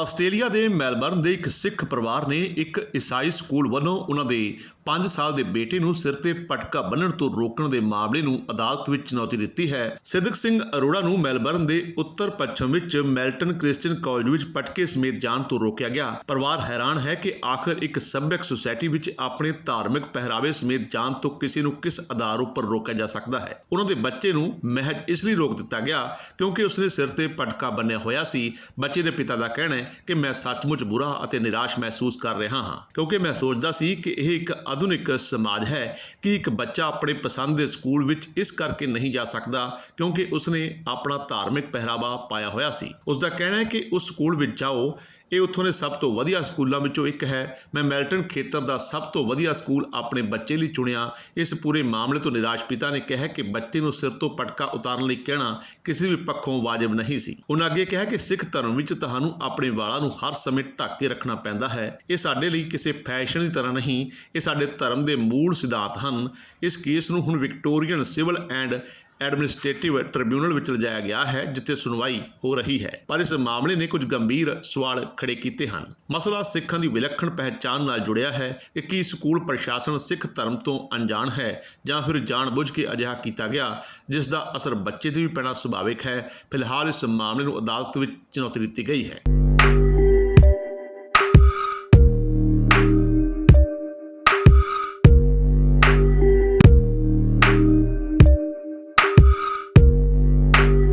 Australia ਦੇ Melbourne ਦੇ ਇੱਕ ਸਿੱਖ ਪਰਿਵਾਰ ਨੇ ਇੱਕ ਈਸਾਈ ਸਕੂਲ ਵੱਲੋਂ ਉਹਨਾਂ ਦੇ 5 ਸਾਲ ਦੇ ਬੇਟੇ ਨੂੰ ਸਿਰ ਤੇ ਪਟਕਾ ਬੰਨਣ ਤੋਂ ਰੋਕਣ ਦੇ ਮਾਮਲੇ ਨੂੰ ਅਦਾਲਤ ਵਿੱਚ ਚੁਣੌਤੀ ਦਿੱਤੀ ਹੈ। ਸਿਦਕ ਸਿੰਘ ਅਰੋੜਾ ਨੂੰ ਮੈਲਬਰਨ ਦੇ ਉੱਤਰ ਪੱਛਮ ਵਿੱਚ ਮੈਲਟਨ ਕ੍ਰਿਸਚੀਅਨ ਕਾਲਜ ਵਿੱਚ ਪਟਕੇ ਸਮੇਤ ਜਾਣ ਤੋਂ ਰੋਕਿਆ ਗਿਆ। ਪਰਿਵਾਰ ਹੈਰਾਨ ਹੈ ਕਿ ਆਖਰ ਇੱਕ ਸੱਭਿਅਕ ਸੁਸਾਇਟੀ ਵਿੱਚ ਆਪਣੇ ਧਾਰਮਿਕ ਪਹਿਰਾਵੇ ਸਮੇਤ ਜਾਣ ਤੋਂ ਕਿਸੇ ਨੂੰ ਕਿਸ ਆਧਾਰ ਉੱਪਰ ਰੋਕਿਆ ਜਾ ਸਕਦਾ ਹੈ? ਉਹਨਾਂ ਦੇ ਬੱਚੇ ਨੂੰ ਮਹਿਜ ਇਸ ਲਈ ਰੋਕ ਦਿੱਤਾ ਗਿਆ ਕਿਉਂਕਿ ਉਸਨੇ ਸਿਰ ਤੇ ਪਟਕਾ ਬੰਨਿਆ ਹੋਇਆ ਸੀ। ਬੱਚੇ ਦੇ ਪਿਤਾ ਦਾ ਕਹਿਣਾ ਹੈ ਕਿ ਮੈਂ ਸੱਚਮੁੱਚ ਬੁਰਾ ਅਤੇ ਨਿਰਾਸ਼ ਮਹਿਸੂਸ ਕਰ ਰਿਹਾ ਹਾਂ। ਕਿਉਂਕਿ ਮੈਂ ਸੋਚਦਾ ਸੀ ਕਿ ਇਹ ਇੱਕ ਆਧੁਨਿਕ ਸਮਾਜ ਹੈ ਕਿ ਇੱਕ ਬੱਚਾ ਆਪਣੇ ਪਸੰਦ ਦੇ ਸਕੂਲ ਵਿੱਚ ਇਸ ਕਰਕੇ ਨਹੀਂ ਜਾ ਸਕਦਾ ਕਿਉਂਕਿ ਉਸਨੇ ਆਪਣਾ ਧਾਰਮਿਕ ਪਹਿਰਾਵਾ ਪਾਇਆ ਹੋਇਆ ਸੀ। ਉਸ ਦਾ ਕਹਿਣਾ ਹੈ ਕਿ ਉਸ ਸਕੂਲ ਵਿੱਚ ਜਾਓ ਇਹ ਉੱਥੋਂ ਦੇ ਸਭ ਤੋਂ ਵਧੀਆ ਸਕੂਲਾਂ ਵਿੱਚੋਂ ਇੱਕ ਹੈ। ਮੈਂ ਮੈਲਟਨ ਖੇਤਰ ਦਾ ਸਭ ਤੋਂ ਵਧੀਆ ਸਕੂਲ ਆਪਣੇ ਬੱਚੇ ਲਈ ਚੁਣਿਆ। ਇਸ ਪੂਰੇ ਮਾਮਲੇ ਤੋਂ ਨਿਰਾਸ਼ ਪਿਤਾ ਨੇ ਕਿਹਾ ਕਿ ਬੱਚੇ ਨੂੰ ਸਿਰ ਤੋਂ ਪਟਕਾ ਉਤਾਰਨ ਲਈ ਕਹਿਣਾ ਕਿਸੇ ਵੀ ਪੱਖੋਂ ਵਾਜਬ ਨਹੀਂ ਸੀ। ਉਹਨਾਂ ਅੱਗੇ ਕਿਹਾ ਕਿ ਸਿੱਖ ਧਰਮ ਵਿੱਚ ਤੁਹਾਨੂੰ ਆਪਣੇ ਵਾਲਾਂ ਨੂੰ ਹਰ ਸਮੇਂ ਢੱਕ ਕੇ ਰੱਖਣਾ ਪੈਂਦਾ ਹੈ। ਇਹ ਸਾਡੇ ਲਈ ਕਿਸੇ ਫੈਸ਼ਨ ਦੀ ਤਰ੍ਹਾਂ ਨਹੀਂ, ਇਹ ਸਾਡੇ ਧਰਮ ਦੇ ਮੂਲ ਸਿਧਾਂਤ ਹਨ। ਇਸ ਕੇਸ ਨੂੰ ਹੁਣ Victorian civil and administrative tribunal ਵਿੱਚ ਲਿਜਾਇਆ ਗਿਆ ਹੈ, ਜਿੱਥੇ ਸੁਣਵਾਈ ਹੋ ਰਹੀ ਹੈ। ਪਰ ਇਸ ਮਾਮਲੇ ਨੇ ਕੁਝ ਗੰਭੀਰ ਸਵਾਲ ਖੜੇ ਕੀਤੇ ਹਨ। ਮਸਲਾ ਸਿੱਖਾਂ ਦੀ ਵਿਲੱਖਣ ਪਹਿਚਾਣ ਨਾਲ ਜੁੜਿਆ ਹੈ ਕਿ ਕੀ ਸਕੂਲ ਪ੍ਰਸ਼ਾਸਨ ਸਿੱਖ ਧਰਮ ਤੋਂ ਅਣਜਾਣ ਹੈ ਜਾਂ ਫਿਰ ਜਾਣਬੁੱਝ ਕੇ ਅਜਿਹਾ ਕੀਤਾ ਗਿਆ, ਜਿਸ ਦਾ ਅਸਰ ਬੱਚੇ ਤੇ ਵੀ ਪੈਣਾ ਸੁਭਾਵਿਕ ਹੈ। ਫਿਲਹਾਲ ਇਸ ਮਾਮਲੇ ਨੂੰ ਅਦਾਲਤ ਵਿੱਚ ਚੁਣੌਤੀ ਦਿੱਤੀ ਗਈ ਹੈ।